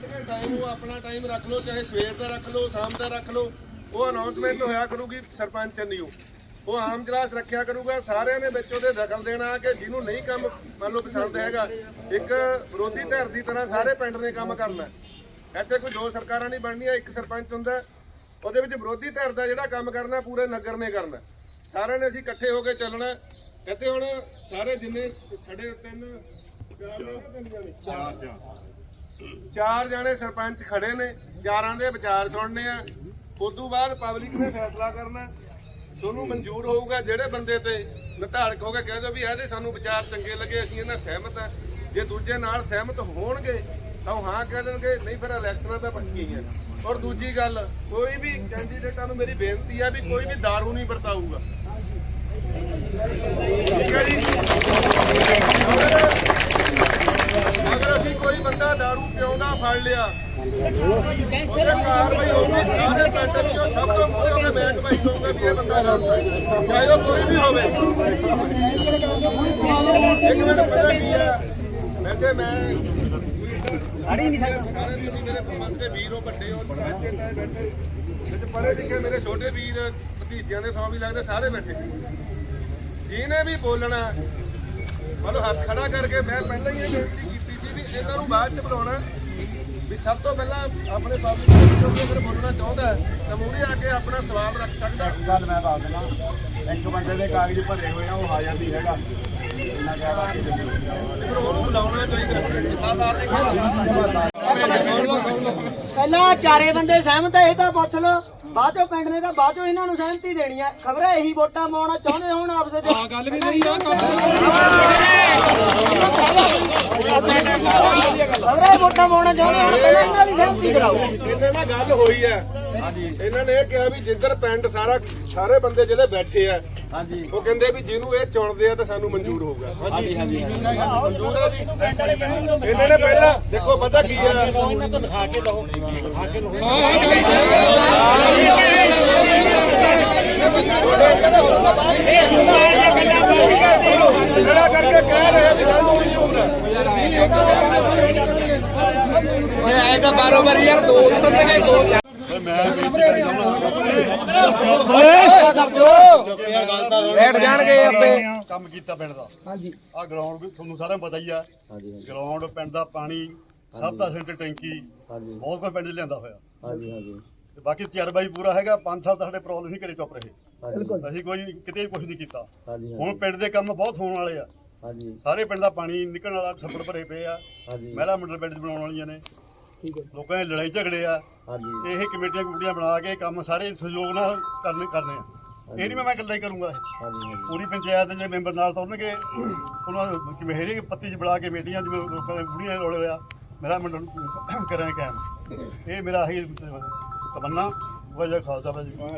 Time ਉਹ ਆਪਣਾ time ਰੱਖ ਲਓ, ਚਾਹੇ ਸਵੇਰ ਦਾ ਰੱਖ ਲਓ, ਸ਼ਾਮ ਦਾ ਰੱਖ ਲਓ, ਉਹ ਅਨਾਉਂਸਮੈਂਟ ਹੋਇਆ ਕਰੂਗੀ ਸਰਪੰਚ ਨਿਊ ਉਹ ਆਮ ਕਲਾਸ ਰੱਖਿਆ ਕਰੂਗਾ, ਸਾਰਿਆਂ ਨੇ ਵਿੱਚ ਉਹਦੇ ਦਖਲ ਦੇਣਾ ਕਿ ਜਿਹਨੂੰ ਨਹੀਂ ਕੰਮ ਮੰਨ ਲਓ ਪਸੰਦ ਹੈਗਾ, ਇੱਕ ਵਿਰੋਧੀ ਧਿਰ ਦੀ ਤਰ੍ਹਾਂ ਸਾਰੇ ਪਿੰਡ ਨੇ ਕੰਮ ਕਰਨਾ। ਇੱਥੇ ਕੋਈ ਦੋ ਸਰਕਾਰਾਂ ਨਹੀਂ ਬਣਨੀਆਂ, ਇੱਕ ਸਰਪੰਚ ਹੁੰਦਾ, ਉਹਦੇ ਵਿੱਚ ਵਿਰੋਧੀ ਧਿਰ ਦਾ ਜਿਹੜਾ ਕੰਮ ਕਰਨਾ, ਪੂਰੇ ਨਗਰ ਨੇ ਕਰਨਾ। ਸਾਰਿਆਂ ਨੇ ਅਸੀਂ ਇਕੱਠੇ ਹੋ ਕੇ ਚੱਲਣਾ। ਇੱਥੇ ਹੁਣ ਸਾਰੇ ਜਿੰਨੇ ਛੜੇ ਤਿੰਨ, ਚਾਰ ਤਿੰਨ ਜਾਣੇ? ਚਾਰ ਜਾਣੇ ਸਰਪੰਚ ਖੜੇ ਨੇ ਚਾਰਾਂ ਦੇ ਵਿਚਾਰ ਸੁਣਨੇ ਆ। ਉਸ ਤੋਂ ਬਾਅਦ ਪਬਲਿਕ ਨੇ ਫੈਸਲਾ ਕਰਨਾ। ਤੁਹਾਨੂੰ ਮਨਜ਼ੂਰ ਹੋਊਗਾ, ਜਿਹੜੇ ਬੰਦੇ ਤੇ ਨਿਰਧਾਰਕ ਹੋ ਕੇ ਕਹਿ ਦਿਓ ਵੀ ਇਹਦੇ ਸਾਨੂੰ ਵਿਚਾਰ ਚੰਗੇ ਲੱਗੇ, ਅਸੀਂ ਇਹਨਾਂ ਸਹਿਮਤ ਆ। ਜੇ ਦੂਜੇ ਨਾਲ ਸਹਿਮਤ ਹੋਣਗੇ, ਤਾਂ ਉਹ ਹਾਂ ਕਹਿ ਦੇਣਗੇ, ਨਹੀਂ ਫਿਰ ਇਲੈਕਸ਼ਨਾਂ ਤਾਂ ਪੱਕੀਆਂ ਔਰ ਦੂਜੀ ਗੱਲ, ਕੋਈ ਵੀ ਕੈਂਡੀਡੇਟਾਂ ਨੂੰ ਮੇਰੀ ਬੇਨਤੀ ਆ ਵੀ ਕੋਈ ਵੀ दारू ਨਹੀਂ ਵਰਤਾਊਗਾ। ਉਹਦੇ ਕਾਰਵਾਈ ਹੋਊਗੀ ਸਾਰੇ ਪਿੰਡ ਵਿੱਚੋਂ ਸਭ ਤੋਂ ਮੂਹਰੇ ਹੋ ਕੇ ਮੈਂ ਕਮਾਈ ਦਊਂਗਾ ਵੀ ਇਹ ਬੰਦਾ ਗਲਤ ਹੈ। ਚਾਹੇ ਉਹ ਕੋਈ ਵੀ ਹੋਵੇ। ਇੱਕ ਮਿੰਟ ਪਤਾ ਕੀ ਹੈ? ਵੈਸੇ ਮੈਂ ਅੜੀ ਨਹੀਂ ਸਾਰੇ ਤੁਸੀਂ ਮੇਰੇ ਪਸੰਦ ਦੇ ਵੀਰ ਹੋ ਵੱਡੇ ਹੋ ਚਾਚੇ ਤਾਏ ਬੈਠੇ। ਵਿੱਚ ਪੜ੍ਹੇ ਲਿਖੇ ਮੇਰੇ ਛੋਟੇ ਵੀਰ ਭਤੀਜਿਆਂ ਦੇ ਸੌ ਵੀ ਲੱਗਦੇ ਸਾਰੇ ਬੈਠੇ। ਜਿਹਨੇ ਵੀ ਬੋਲਣਾ ਮਤਲਬ ਹੱਥ ਖੜਾ ਕਰਕੇ ਮੈਂ ਪਹਿਲਾਂ ਹੀ ਇਹ ਬੇਨਤੀ ਕੀਤੀ ਸੀ ਵੀ ਇਹਨਾਂ ਨੂੰ ਬਾਅਦ ਚ ਬੁਲਾਉਣਾ। ਵੀ ਸਭ ਤੋਂ ਪਹਿਲਾਂ ਆਪਣੇ ਨੂੰ ਜੋ ਅਗਰ ਬੋਲਣਾ ਚਾਹੁੰਦਾ ਤਾਂ ਮੂਹਰੇ ਆ ਕੇ ਆਪਣਾ ਸਵਾਲ ਰੱਖ ਸਕਦਾ ਗੱਲ ਮੈਂ ਦੱਸ ਦਿੰਦਾ। ਇੱਕ ਬੰਦੇ ਦੇ ਕਾਗਜ਼ ਭਰੇ ਹੋਏ ਆ ਉਹ ਹਾਜ਼ਰ ਨਹੀਂ ਹੈਗਾ। ਇੰਨਾ ਕਹਿ ਬਾਕੀ ਉਹਨੂੰ ਬੁਲਾਉਣਾ ਚਾਹੀਦਾ ਸੀ। ਪਹਿਲਾਂ ਚਾਰੇ ਬੰਦੇ ਸਹਿਮਤ ਹੈ ਇਹ ਤਾਂ ਪੁੱਛ ਲਓ। ਬਾਅਦ ਚੋਂ ਪਿੰਡ ਨੇ ਤਾਂ ਬਾਅਦ ਚੋਂ ਇਹਨਾਂ ਨੂੰ ਸਹਿਮਤੀ ਦੇਣੀ ਹੈ ਖਬਰ ਹੈ ਇਹੀ ਵੋਟਾਂ ਪਾਉਣਾ ਚਾਹੁੰਦੇ ਹੋਣ ਆਪਸ ਵਿੱਚ। ਹਾਂ ਗੱਲ ਵੀ ਨਹੀਂ ਖਬਰ ਹੈ ਵੋਟਾਂ ਪਾਉਣਾ ਚਾਹੁੰਦੇ ਹੋਣ ਪਹਿਲਾਂ ਇਹਨਾਂ ਦੀ ਸਹਿਮਤੀ ਕਰਾਓ। ਇਹਨਾਂ ਨਾਲ ਗੱਲ ਹੋਈ ਹੈ? ਇਹਨਾਂ ਨੇ ਇਹ ਕਿਹਾ ਵੀ ਜਿੱਧਰ ਪਿੰਡ ਸਾਰਾ ਸਾਰੇ ਬੰਦੇ ਜਿਹੜੇ ਬੈਠੇ ਆ ਹਾਂਜੀ ਉਹ ਕਹਿੰਦੇ ਵੀ ਜਿਹਨੂੰ ਇਹ ਚੁਣਦੇ ਆ ਤਾਂ ਸਾਨੂੰ ਮਨਜ਼ੂਰ ਹੋਊਗਾ ਹਾਂਜੀ ਹਾਂਜੀ ਮਨਜ਼ੂਰ ਹੈ ਜੀ ਇਹਨਾਂ ਨੇ ਪਹਿਲਾਂ ਦੇਖੋ ਪਤਾ ਕੀ ਹੈ ਇਹਨਾਂ ਤੋਂ ਲਿਖਾ ਕੇ ਲਓ ਲਿਖਾ ਕੇ ਜਿਹੜਾ ਕਰਕੇ ਕਹਿ ਰਹੇ ਆ ਵੀ ਸਾਨੂੰ ਮਨਜ਼ੂਰ ਹੈ ਐ ਤਾਂ ਬਾਰੋ ਬਾਰੀ ਯਾਰ ਦੋ ਬੰਦੇ ਗਏ ਦੋ ਬੈਠ ਜਾਣਗੇ ਆਪੇ। ਕੰਮ ਕੀਤਾ ਪਿੰਡ ਦਾ। ਹਾਂਜੀ। ਆ ਗਰਾਊਂਡ ਵੀ ਤੁਹਾਨੂੰ ਸਾਰਿਆਂ ਨੂੰ ਪਤਾ ਹੀ ਆ। ਗਰਾਊਂਡ ਪਿੰਡ ਦਾ ਪਾਣੀ ਸਭ ਦਾ ਸੈਂਟਰ ਟੈਂਕੀ ਬਹੁਤ ਕੁਝ ਪਿੰਡ 'ਚ ਲਿਆਂਦਾ ਹੋਇਆ। ਹਾਂਜੀ ਹਾਂਜੀ। ਤੇ ਬਾਕੀ ਤਜਰਬਾ ਹੀ ਪੂਰਾ ਹੈਗਾ 5 ਸਾਲ ਤਾਂ ਸਾਡੇ ਪ੍ਰੋਬਲਮ ਨਹੀਂ ਕਰੇ ਚੁੱਪ ਰਹੇ। ਅਸੀਂ ਕੋਈ ਕਿਤੇ ਕੁਝ ਨਹੀਂ ਕੀਤਾ। ਹਾਂਜੀ ਹੁਣ ਪਿੰਡ ਦੇ ਕੰਮ ਬਹੁਤ ਹੋਣ ਵਾਲੇ ਆ। ਹਾਂਜੀ। ਸਾਰੇ ਪਿੰਡ ਦਾ ਪਾਣੀ ਨਿਕਲਣ ਵਾਲਾ ਛੱਪੜ ਭਰੇ ਪਏ ਆ। ਹਾਂਜੀ। ਮਹਿਲਾ ਮੰਡਲ ਪਿੰਡ ਬਣਾਉਣ ਵਾਲੀਆਂ ਨੇ। ਲੋਕਾਂ ਦੀ ਲੜਾਈ ਝਗੜੇ ਆ। ਹਾਂਜੀ। ਇਹ ਕਮੇਟੀਆਂ ਕਮੇਟੀਆਂ ਬਣਾ ਕੇ ਕੰਮ ਸਾਰੇ ਸਹਿਯੋਗ ਨਾਲ ਕਰਨੇ ਕਰਨੇ ਆ। ਇਹ ਨਹੀਂ ਮੈਂ ਇਕੱਲਾ ਹੀ ਕਰੂੰਗਾ ਇਹ। ਹਾਂਜੀ ਹਾਂਜੀ। ਪੂਰੀ ਪੰਚਾਇਤ ਦੇ ਜਿਹੜੇ ਮੈਂਬਰ ਨਾਲ ਤੁਰਨਗੇ। ਉਹਨਾਂ ਨੂੰ ਕਿਵੇਂ ਹਰੇਕ ਪੱਤੀ 'ਚ ਬਣਾ ਕੇ ਕਮੇਟੀਆਂ ਜਿਵੇਂ ਲੋਕਾਂ ਦੇ ਬੁੜੀਆਂ ਰੋਲ ਰਿਆ ਮੇਰਾ ਮੰਡਲ ਕਰਾਂਗੇ ਕਾਇਮ। ਇਹ ਮੇਰਾ ਹੀ ਤਮੰਨਾ। ਵਜਾ ਖਾਲਸਾ ਭਾਜੀ ਵੀਹ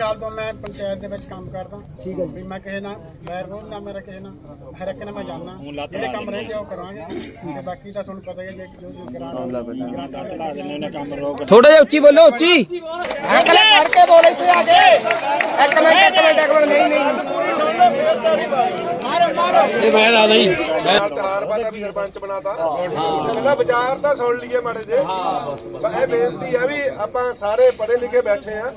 ਸਾਲ ਤੋਂ ਮੈਂ ਪੰਚਾਇਤ ਦੇ ਵਿੱਚ ਕੰਮ ਕਰਦਾ ਠੀਕ ਹੈ ਵੀ ਮੈਂ ਕਿਸੇ ਨਾਲ ਗੈਰ ਰੋਲ ਨਾ ਮੇਰਾ ਕਿਸੇ ਨਾਲ ਹਰ ਇੱਕ ਨਾਲ ਮੈਂ ਜਾਣਦਾ ਜਿਹੜੇ ਕੰਮ ਰਹਿ ਗਏ ਉਹ ਕਰਾਂਗੇ। ਤੇ ਬਾਕੀ ਤਾਂ ਤੁਹਾਨੂੰ ਪਤਾ ਹੀ ਹੈ ਜੇ ਜੋ ਜੋ ਰੋਕ। ਥੋੜਾ ਜਿਹਾ ਉੱਚੀ ਬੋਲੋ ਉੱਚੀ। ਅੰਕਲ ਫੜ ਕੇ ਬੋਲ ਇੱਥੇ ਆ ਕੇ। ਇੱਕ ਮਿੰਟ ਇੱਕ ਮਿੰਟ ਇੱਕ ਮਿੰਟ। ਨਹੀਂ ਨਹੀਂ। ਇਹ ਮੈਂ ਲਾ ਨਹੀਂ ਚਾਰ ਵਾਰ ਵੀ ਸਰਪੰਚ ਬਣਾਤਾ। ਪਹਿਲਾਂ ਵਿਚਾਰ ਤਾਂ ਸੁਣ ਲਈਏ ਮਾੜੇ ਜੇ ਇਹ ਬੇਨਤੀ ਆ ਵੀ ਆਪਾਂ ਸਾਰੇ ਪੜ੍ਹੇ ਲਿਖੇ ਬੈਠੇ ਆ।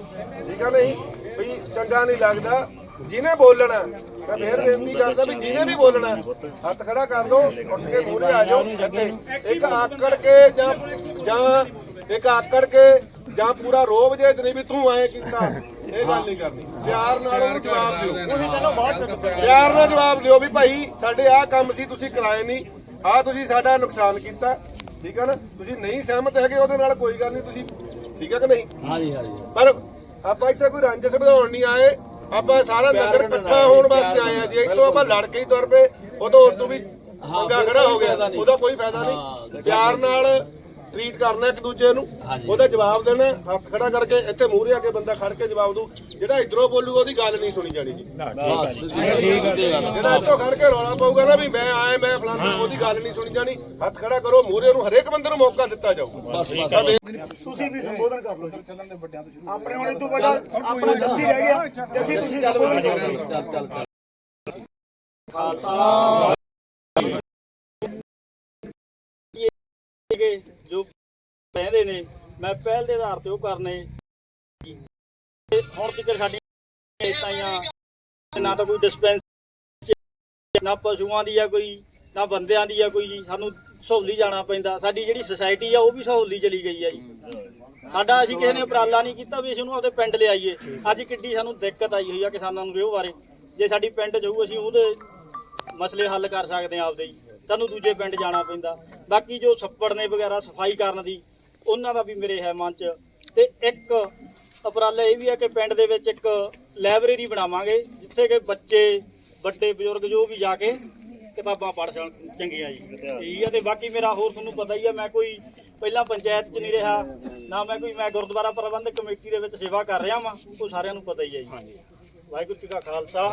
ਠੀਕ ਆ ਨਹੀਂ? ਵੀ ਚੰਗਾ ਨਹੀਂ ਲੱਗਦਾ। ਜਿਹਨੇ ਬੋਲਣਾ ਮੈਂ ਫੇਰ ਬੇਨਤੀ ਕਰਦਾ ਵੀ ਜਿਹਨੇ ਵੀ ਬੋਲਣਾ ਹੱਥ ਖੜਾ ਕਰ ਦੋ ਉੱਠ ਕੇ ਮੂਹਰੇ ਆ ਜਾਓ ਇੱਥੇ। ਇੱਕ ਆਕੜ ਕੇ ਜਾਂ ਜਾਂ ਇੱਕ ਆਕੜ ਕੇ ਜਾਂ ਪੂਰਾ ਰੋਬ ਜੇ ਨਹੀਂ ਵੀ ਤੂੰ ਐ ਕੀਤਾ ਇਹ ਗੱਲ ਨਹੀਂ ਕਰਨੀ। ਪਿਆਰ ਨਾਲ ਉਹਨੂੰ ਜਵਾਬ ਦਿਓ। ਪਿਆਰ ਨਾਲ ਜਵਾਬ ਦਿਓ ਵੀ ਭਾਈ ਸਾਡੇ ਆਹ ਕੰਮ ਸੀ ਤੁਸੀਂ ਕਰਾਏ ਨਹੀਂ। ਆਹ ਤੁਸੀਂ ਸਾਡਾ ਨੁਕਸਾਨ ਕੀਤਾ। ਠੀਕ ਹੈ ਨਾ? ਤੁਸੀਂ ਨਹੀਂ ਸਹਿਮਤ ਹੈਗੇ ਉਹਦੇ ਨਾਲ ਕੋਈ ਗੱਲ ਨਹੀਂ ਤੁਸੀਂ ਠੀਕ ਹੈ ਕਿ ਨਹੀਂ? ਹਾਂਜੀ ਹਾਂਜੀ। ਪਰ ਆਪਾਂ ਇੱਥੇ ਕੋਈ ਰੰਜਸ ਵਧਾਉਣ ਨਹੀਂ ਆਏ। ਆਪਾਂ ਸਾਰਾ ਨਗਰ ਇਕੱਠਾ ਹੋਣ ਵਾਸਤੇ ਆਏ ਆ ਜੇ। ਇੱਥੋਂ ਆਪਾਂ ਲੜ ਕੇ ਹੀ ਤੁਰ ਪਏ। ਉਦੋਂ ਤੋਂ ਵੀ ਪੰਗਾ ਖੜਾ ਹੋ ਗਿਆ। ਉਹਦਾ ਕੋਈ ਫਾਇਦਾ ਨਹੀਂ। ਪਿਆਰ ਨਾਲ ਟ੍ਰੀਟ ਕਰਨਾ ਇੱਕ ਦੂਜੇ ਨੂੰ ਉਹਦਾ ਜਵਾਬ ਦੇਣਾ ਹੱਥ ਖੜਾ ਕਰਕੇ ਇੱਥੇ ਮੂਹਰੇ ਆ ਕੇ ਬੰਦਾ ਖੜ ਕੇ ਜਵਾਬ ਦੂ ਜਿਹੜਾ ਇਧਰੋਂ ਬੋਲੂ ਉਹਦੀ ਗੱਲ ਨਹੀਂ ਸੁਣੀ ਜਾਣੀ ਜੀ। ਜਿਹੜਾ ਇੱਥੋਂ ਖੜ ਕੇ ਰੌਲਾ ਪਾਊਗਾ ਨਾ ਵੀ ਮੈਂ ਆਏ ਮੈਂ ਫਲਾਣਾ ਉਹਦੀ ਗੱਲ ਨਹੀਂ ਸੁਣੀ ਜਾਣੀ। ਹੱਥ ਖੜਾ ਕਰੋ ਮੂਹਰੇ ਨੂੰ ਹਰੇਕ ਬੰਦੇ ਨੂੰ ਮੌਕਾ ਦਿੱਤਾ ਜਾਊਗਾ। ਤੁਸੀਂ ਵੀ ਸੰਬੋਧਨ ਕਰ ਲਓ ਚੱਲਣ ਦੇ ਵੱਡਿਆਂ ਤੋਂ ਆਪਣੇ ਹੁਣ ਇਹ ਤੋਂ ਵੱਡਾ ਆਪਣਾ ਜੱਸੀ ਰਹਿ ਗਿਆ। ਜੱਸੀ ਤੁਸੀਂ ਸੰਬੋਧਨ ਕਰ ਲਓ। ਖਾਲਸਾ। ਕਹਿੰਦੇ ਨੇ। ਮੈਂ ਪਹਿਲ ਦੇ ਆਧਾਰ ਤੇ ਉਹ ਕਰਨੇ। ਹੁਣ ਤੱਕ ਸਾਡੀ ਇਤਾਈਆਂ ਨਾ ਤਾਂ ਕੋਈ ਡਿਸਪੈਂਸਰੀ ਨਾ ਪਸ਼ੂਆਂ ਦੀ ਆ ਕੋਈ, ਨਾ ਬੰਦਿਆਂ ਦੀ ਆ ਕੋਈ ਜੀ। ਸਾਨੂੰ ਸਹੌਲੀ ਜਾਣਾ ਪੈਂਦਾ। ਸਾਡੀ ਜਿਹੜੀ ਸੁਸਾਇਟੀ ਆ, ਉਹ ਵੀ ਸਹੌਲੀ ਚਲੀ ਗਈ ਆ ਜੀ। ਸਾਡਾ ਅਸੀਂ ਕਿਸੇ ਨੇ ਉਪਰਾਲਾ ਨਹੀਂ ਕੀਤਾ ਵੀ ਅਸੀਂ ਉਹਨੂੰ ਆਪਦੇ ਪਿੰਡ ਲਿਆਈਏ। ਅੱਜ ਕਿੱਡੀ ਸਾਨੂੰ ਦਿੱਕਤ ਆਈ ਹੋਈ ਆ ਕਿਸਾਨਾਂ ਨੂੰ ਵਿਹੋ ਬਾਰੇ। ਜੇ ਸਾਡੀ ਪਿੰਡ ਜਾਊ, ਅਸੀਂ ਉਹਦੇ ਮਸਲੇ ਹੱਲ ਕਰ ਸਕਦੇ ਹਾਂ ਆਪਦੇ ਜੀ। ਸਾਨੂੰ ਦੂਜੇ ਪਿੰਡ ਜਾਣਾ ਪੈਂਦਾ। ਬਾਕੀ ਜੋ ਛੱਪੜ ਨੇ ਵਗੈਰਾ, ਸਫ਼ਾਈ ਕਰਨ ਦੀ ਉਹਨਾਂ ਦਾ ਵੀ ਮੇਰੇ ਹੈ ਮਨ 'ਚ। ਤੇ ਇੱਕ ਉਪਰਾਲਾ ਇਹ ਵੀ ਹੈ ਕਿ ਪਿੰਡ ਦੇ ਵਿੱਚ ਇੱਕ ਲਾਇਬ੍ਰੇਰੀ ਬਣਾਵਾਂਗੇ ਜਿੱਥੇ ਕਿ ਬੱਚੇ ਵੱਡੇ ਬਜ਼ੁਰਗ ਜੋ ਵੀ ਜਾ ਕੇ ਕਿਤਾਬਾਂ ਪੜ੍ਹ ਸਕਣ ਚੰਗੀਆਂ ਜੀ। ਠੀਕ ਹੈ ਤੇ ਬਾਕੀ ਮੇਰਾ ਹੋਰ ਤੁਹਾਨੂੰ ਪਤਾ ਹੀ ਹੈ ਮੈਂ ਕੋਈ ਪਹਿਲਾਂ ਪੰਚਾਇਤ 'ਚ ਨਹੀਂ ਰਿਹਾ ਨਾ ਮੈਂ ਕੋਈ ਮੈਂ ਗੁਰਦੁਆਰਾ ਪ੍ਰਬੰਧਕ ਕਮੇਟੀ ਦੇ ਵਿੱਚ ਸੇਵਾ ਕਰ ਰਿਹਾ ਵਾਂ ਉਹ ਸਾਰਿਆਂ ਨੂੰ ਪਤਾ ਹੀ ਹੈ ਜੀ। ਵਾਹਿਗੁਰੂ ਜੀ ਕਾ ਖਾਲਸਾ।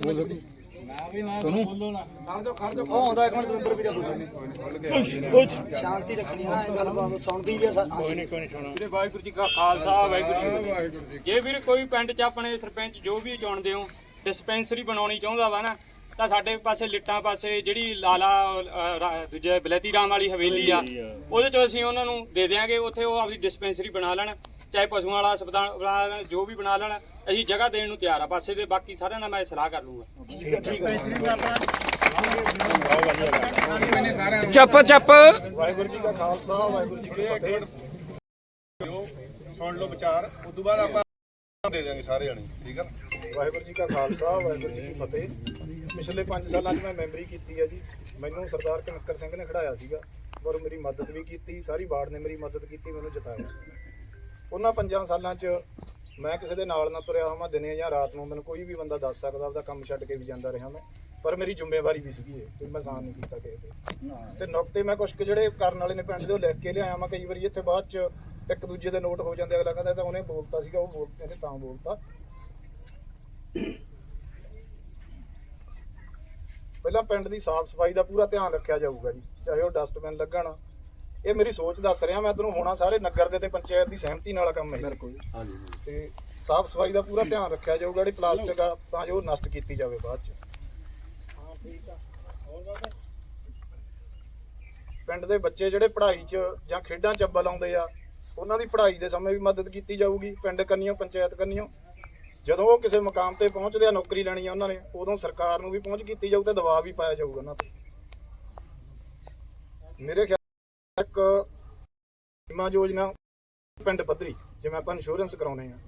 ਵਾਹਿਗੁਰੂ ਜੀ ਕੀ ਫਤਿਹ। ਉਹ ਆਉਂਦਾ ਇੱਕ ਮਿੰਟ ਦਵਿੰਦਰ ਵੀਰੇ ਬੋਲੋ। ਸ਼ਾਂਤੀ ਰੱਖਣੀ ਹੈ ਨਾ ਇਹ ਗੱਲਬਾਤ ਸੁਣਦੀ ਵੀ ਆ ਸਾ- ਵੀਰੇ ਵਾਹਿਗੁਰੂ ਜੀ ਕਾ ਖਾਲਸਾ ਵਾਹਿਗੁਰੂ ਜੀ ਕੀ ਫਤਿਹ। ਜੇ ਵੀਰ ਕੋਈ ਪਿੰਡ 'ਚ ਆਪਣੇ ਸਰਪੰਚ ਜੋ ਵੀ ਚੁਣਦੇ ਹੋ ਡਿਸਪੈਂਸਰੀ ਬਣਾਉਣੀ ਚਾਹੁੰਦਾ ਵਾ ਨਾ ਤਾਂ ਸਾਡੇ ਪਾਸੇ ਲਿੱਟਾਂ ਪਾਸੇ ਜਿਹੜੀ ਲਾਲਾ ਰਾ- ਦੂਜੇ ਬਲੈਤੀ ਰਾਮ ਵਾਲੀ ਹਵੇਲੀ ਆ ਉਹਦੇ 'ਚ ਅਸੀਂ ਉਹਨਾਂ ਨੂੰ ਦੇ ਦਿਆਂਗੇ ਉੱਥੇ ਉਹ ਆਪਣੀ ਡਿਸਪੈਂਸਰੀ ਬਣਾ ਲੈਣ ਚਾਹੇ ਪਸ਼ੂਆਂ ਵਾਲਾ ਹਸਪਤਾਲ ਬਣਾ ਲੈਣ ਜੋ ਵੀ ਬਣਾ ਲੈਣ ਅਸੀਂ ਜਗ੍ਹਾ ਦੇਣ ਨੂੰ ਤਿਆਰ ਆ ਪਾਸੇ ਦੇ ਬਾਕੀ ਸਾਰਿਆਂ ਨਾਲ ਮੈਂ ਸਲਾਹ ਕਰ ਲੂੰਗਾ। ਚੱਪ ਚੱਪ। ਵਾਹਿਗੁਰੂ ਜੀ ਕਾ ਖਾਲਸਾ ਵਾਹਿਗੁਰੂ ਜੀ ਕੀ ਫਤਿਹ। ਸੁਣ ਲਓ ਵਿਚਾਰ ਉਸ ਤੋਂ ਬਾਅਦ ਆਪਾਂ ਦੇ ਦਿਆਂਗੇ ਸਾਰੇ ਜਣੇ ਠੀਕ ਆ? ਵਾਹਿਗੁਰੂ ਜੀ ਕਾ ਖਾਲਸਾ ਵਾਹਿਗੁਰੂ ਜੀ ਕੀ ਫਤਿਹ। ਪਿਛਲੇ 5 ਸਾਲਾਂ 'ਚ ਮੈਂ ਮੈਂਬਰੀ ਕੀਤੀ ਹੈ ਜੀ। ਮੈਨੂੰ ਸਰਦਾਰ ਕਨੱਕਰ ਸਿੰਘ ਨੇ ਖੜਾਇਆ ਸੀਗਾ ਔਰ ਮੇਰੀ ਮਦਦ ਵੀ ਕੀਤੀ, ਸਾਰੀ ਵਾਰਡ ਨੇ ਮੇਰੀ ਮਦਦ ਕੀਤੀ, ਮੈਨੂੰ ਜਿਤਾਇਆ। ਉਹਨਾਂ 5 ਸਾਲਾਂ 'ਚ ਮੈਂ ਕਿਸੇ ਦੇ ਨਾਲ ਨਾ ਤੁਰਿਆ ਹੋਵਾਂ, ਦਿਨੇ ਜਾਂ ਰਾਤ ਨੂੰ ਮੈਨੂੰ ਕੋਈ ਵੀ ਬੰਦਾ ਦੱਸ ਸਕਦਾ, ਆਪਦਾ ਕੰਮ ਛੱਡ ਕੇ ਵੀ ਜਾਂਦਾ ਰਿਹਾ ਮੈਂ। ਪਰ ਮੇਰੀ ਜ਼ਿੰਮੇਵਾਰੀ ਵੀ ਸੀਗੀ ਇਹ ਕੋਈ ਮੈਂ ਸਾਨ ਨਹੀਂ ਕੀਤਾ ਕਿਸੇ ਤੇ। ਤੇ ਨੁਕਤੇ ਮੈਂ ਕੁਝ ਕੁ ਜਿਹੜੇ ਕਰਨ ਵਾਲੇ ਨੇ ਪਿੰਡ ਦੇ ਉਹ ਲਿਖ ਕੇ ਲਿਆਇਆ ਮੈਂ, ਕਈ ਵਾਰੀ ਇੱਥੇ ਬਾਅਦ 'ਚ ਇੱਕ ਦੂਜੇ ਦੇ ਨੋਟ ਹੋ ਜਾਂਦੇ ਅਗਲਾ ਕਹਿੰਦਾ ਤਾਂ ਉਹਨੇ ਬੋਲਤਾ ਸੀਗਾ, ਉਹ ਬੋਲ ਇਹਨੇ ਤਾਂ ਬੋਲਤਾ। ਪਹਿਲਾਂ ਪਿੰਡ ਦੀ ਸਾਫ਼ ਸਫ਼ਾਈ ਦਾ ਪੂਰਾ ਧਿਆਨ ਰੱਖਿਆ ਜਾਊਗਾ ਜੀ ਚਾਹੇ ਉਹ ਡਸਟਬਿਨ ਲੱਗਣ। ਇਹ ਮੇਰੀ ਸੋਚ ਦੱਸ ਰਿਹਾ ਮੈਂ ਤੁਹਾਨੂੰ ਹੋਣਾ ਸਾਰੇ ਨਗਰ ਦੇ ਤੇ ਪੰਚਾਇਤ ਦੀ ਸਹਿਮਤੀ ਨਾਲ ਕੰਮ ਹੈ ਬਿਲਕੁਲ ਤੇ ਸਾਫ਼ ਸਫ਼ਾਈ ਦਾ ਪੂਰਾ ਧਿਆਨ ਰੱਖਿਆ ਜਾਊਗਾ ਜਿਹੜੀ ਪਲਾਸਟਿਕ ਆ ਤਾਂ ਜੋ ਨਸ਼ਟ ਕੀਤੀ ਜਾਵੇ ਬਾਅਦ ਚ। ਪਿੰਡ ਦੇ ਬੱਚੇ ਜਿਹੜੇ ਪੜ੍ਹਾਈ 'ਚ ਜਾਂ ਖੇਡਾਂ 'ਚ ਅੱਵਲ ਆਉਂਦੇ ਆ ਉਹਨਾਂ ਦੀ ਪੜ੍ਹਾਈ ਦੇ ਸਮੇਂ ਵੀ ਮਦਦ ਕੀਤੀ ਜਾਊਗੀ ਪਿੰਡ ਕੰਨੀਓ ਪੰਚਾਇਤ ਕੰਨੀਓ। ਜਦੋਂ ਉਹ ਕਿਸੇ ਮੁਕਾਮ ਤੇ ਪਹੁੰਚਦੇ ਆ, ਨੌਕਰੀ ਲੈਣੀ ਆ ਉਹਨਾਂ ਨੇ, ਉਦੋਂ ਸਰਕਾਰ ਨੂੰ ਵੀ ਪਹੁੰਚ ਕੀਤੀ ਜਾਊ ਤੇ ਦਬਾਅ ਵੀ ਪਾਇਆ ਜਾਊਗਾ ਉਹਨਾਂ ਤੇ। ਮੇਰੇ ਖਿਆਲ ਇੱਕ ਬੀਮਾ ਯੋਜਨਾ ਪਿੰਡ ਪੱਧਰੀ ਜਿਵੇਂ ਆਪਾਂ ਇੰਸ਼ੋਰੈਂਸ ਕਰਾਉਨੇ ਆ।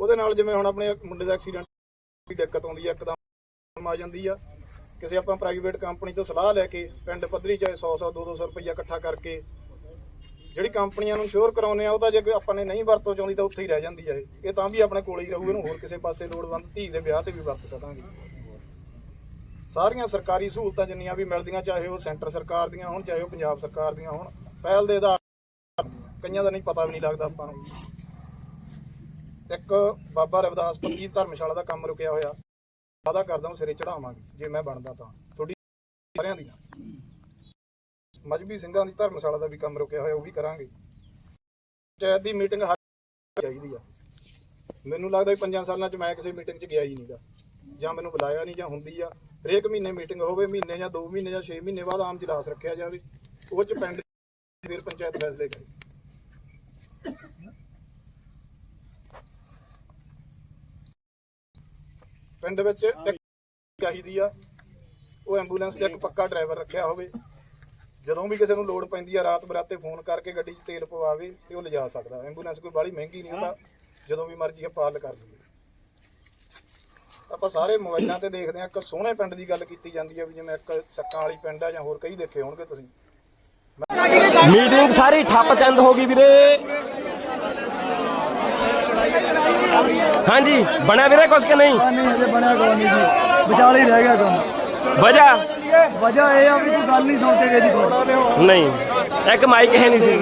ਉਹਦੇ ਨਾਲ ਜਿਵੇਂ ਹੁਣ ਆਪਣੇ ਮੁੰਡੇ ਦਾ ਐਕਸੀਡੈਂਟ ਦੀ ਦਿੱਕਤ ਆਉਂਦੀ ਆ, ਇੱਕਦਮ ਆ ਜਾਂਦੀ ਆ। ਕਿਸੇ ਆਪਾਂ ਪ੍ਰਾਈਵੇਟ ਕੰਪਨੀ ਤੋਂ ਸਲਾਹ ਲੈ ਕੇ ਪਿੰਡ ਪੱਧਰੀ ਚਾਹੇ 100 100 200 ਰੁਪਈਆ ਇਕੱਠਾ ਕਰਕੇ ਜਿਹੜੀ ਕੰਪਨੀਆਂ ਨੂੰ ਇੰਸ਼ੋਰ ਕਰਾਉਨੇ ਆ, ਉਹ ਤਾਂ ਜੇ ਕੋਈ ਆਪਾਂ ਨੇ ਨਹੀਂ ਵਰਤੋਂ ਚਾਹੁੰਦੀ ਤਾਂ ਉੱਥੇ ਹੀ ਰਹਿ ਜਾਂਦੀ ਆ ਇਹ। ਇਹ ਤਾਂ ਵੀ ਆਪਣੇ ਕੋਲ ਹੀ ਰਹੂ ਇਹਨੂੰ ਹੋਰ ਕਿਸੇ ਪਾਸੇ ਲੋੜਵੰਦ ਧੀ ਦੇ ਵਿਆਹ ਤੇ ਵੀ ਵਰਤ ਸਕਾਂਗੇ। ਸਾਰੀਆਂ ਸਰਕਾਰੀ ਸਹੂਲਤਾਂ ਜਿੰਨੀਆਂ ਵੀ ਮਿਲਦੀਆਂ, ਚਾਹੇ ਉਹ ਸੈਂਟਰ ਸਰਕਾਰ ਦੀਆਂ ਹੋਣ, ਚਾਹੇ ਉਹ ਪੰਜਾਬ ਸਰਕਾਰ ਦੀਆਂ ਹੋਣ, ਪਹਿਲ ਦੇ ਆਧਾਰ ਕਈਆਂ ਦਾ ਨਹੀਂ ਪਤਾ ਵੀ ਨਹੀਂ ਲੱਗਦਾ ਆਪਾਂ ਨੂੰ। ਇੱਕ ਬਾਬਾ ਰਵਿਦਾਸ ਪੱਕੀ ਧਰਮਸ਼ਾਲਾ ਦਾ ਕੰਮ ਰੁਕਿਆ ਹੋਇਆ ਵਾਦਾ ਕਰਦਾ ਹਾਂ ਸਿਰੇ ਚੜਾਵਾਂਗੇ ਜੇ ਮੈਂ ਬਣਦਾ ਤਾਂ। ਤੁਹਾਡੀ ਸਾਰਿਆਂ ਦੀ ਮਜਬੀ ਸਿੰਘਾਂ ਦੀ ਧਰਮਸ਼ਾਲਾ ਦਾ ਵੀ ਕੰਮ ਰੁਕਿਆ ਹੋਇਆ, ਉਹ ਵੀ ਕਰਾਂਗੇ। ਪੰਚਾਇਤ ਦੀ ਮੀਟਿੰਗ ਹਰ ਚਾਹੀਦੀ ਆ। ਮੈਨੂੰ ਲੱਗਦਾ ਵੀ ਪੰਜਾਂ ਸਾਲਾਂ 'ਚ ਮੈਂ ਕਿਸੇ ਮੀਟਿੰਗ 'ਚ ਗਿਆ ਹੀ ਨਹੀਂਗਾ। ਜਾਂ ਮੈਨੂੰ ਬੁਲਾਇਆ ਨਹੀਂ ਜਾਂ ਹੁੰਦੀ ਆ। ਹਰੇਕ ਮਹੀਨੇ ਮੀਟਿੰਗ ਹੋਵੇ, ਮਹੀਨੇ ਜਾਂ 2 ਮਹੀਨੇ ਜਾਂ 6 ਮਹੀਨੇ ਬਾਅਦ ਆਮ ਜਲਾਸ ਰੱਖਿਆ ਜਾਵੇ। ਉਹ 'ਚ ਪਿੰਡ ਫਿਰ ਪੰਚਾਇਤ ਫੈਸਲੇ ਕਰੇ। ਪਿੰਡ ਵਿੱਚ ਚਾਹੀਦੀ ਆ, ਉਹ ਐਂਬੂਲੈਂਸ ਦਾ ਇੱਕ ਪੱਕਾ ਡਰਾਈਵਰ ਰੱਖਿਆ ਹੋਵੇ। ਜਦੋਂ ਵੀ ਕਿਸੇ ਨੂੰ ਲੋੜ ਪੈਂਦੀ ਆ ਰਾਤ ਬਰਾਤੇ ਫੋਨ ਕਰਕੇ ਗੱਡੀ 'ਚ ਤੇਲ ਪਵਾਵੇ ਤੇ ਉਹ ਲਿਜਾ ਸਕਦਾ। ਐਂਬੂਲੈਂਸ ਕੋਈ ਬਾਹਲੀ ਮਹਿੰਗੀ ਨਹੀਂ ਹੁੰਦਾ ਜਦੋਂ ਵੀ ਮਰਜ਼ੀ ਆਪਾਂ ਹੱਲ ਕਰ ਲਈਏ ਆਪਾਂ ਸਾਰੇ ਮੋਬਾਈਲਾਂ ਤੇ ਦੇਖਦੇ ਆ ਇੱਕ ਸੋਹਣੇ ਪਿੰਡ ਦੀ ਗੱਲ ਕੀਤੀ ਜਾਂਦੀ ਆ ਵੀ ਜਿਵੇਂ ਇੱਕ ਸੱਕਾਂ ਵਾਲੀ ਪਿੰਡ ਆ ਜਾਂ ਹੋਰ ਕਈ ਦੇਖੇ ਹੋਣਗੇ ਤੁਸੀਂ। ਮੀਟਿੰਗ ਸਾਰੀ ਠੱਪ ਚੰਦ ਹੋ ਗਈ ਵੀਰੇ। ਹਾਂਜੀ ਬਣਿਆ ਵੀਰੇ ਕੁਛ ਕਿ ਨਹੀਂ? ਨਹੀਂ ਹਜੇ ਬਣਿਆ ਕੋਈ ਨਹੀਂ ਜੀ। ਵਿਚਾਲੇ ਹੀ ਰਹਿ ਗਿਆ ਕੰਮ। ਵਜ੍ਹਾ? ਵਜ੍ਹਾ ਇਹ ਆ ਵੀ ਕੋਈ ਗੱਲ ਨਹੀਂ ਸੁਣ ਕੇ ਗਈ ਦੀ ਕੋਈ। ਨਹੀਂ ਇੱਕ ਮਾਈਕ ਹੈ ਨਹੀਂ ਸੀ।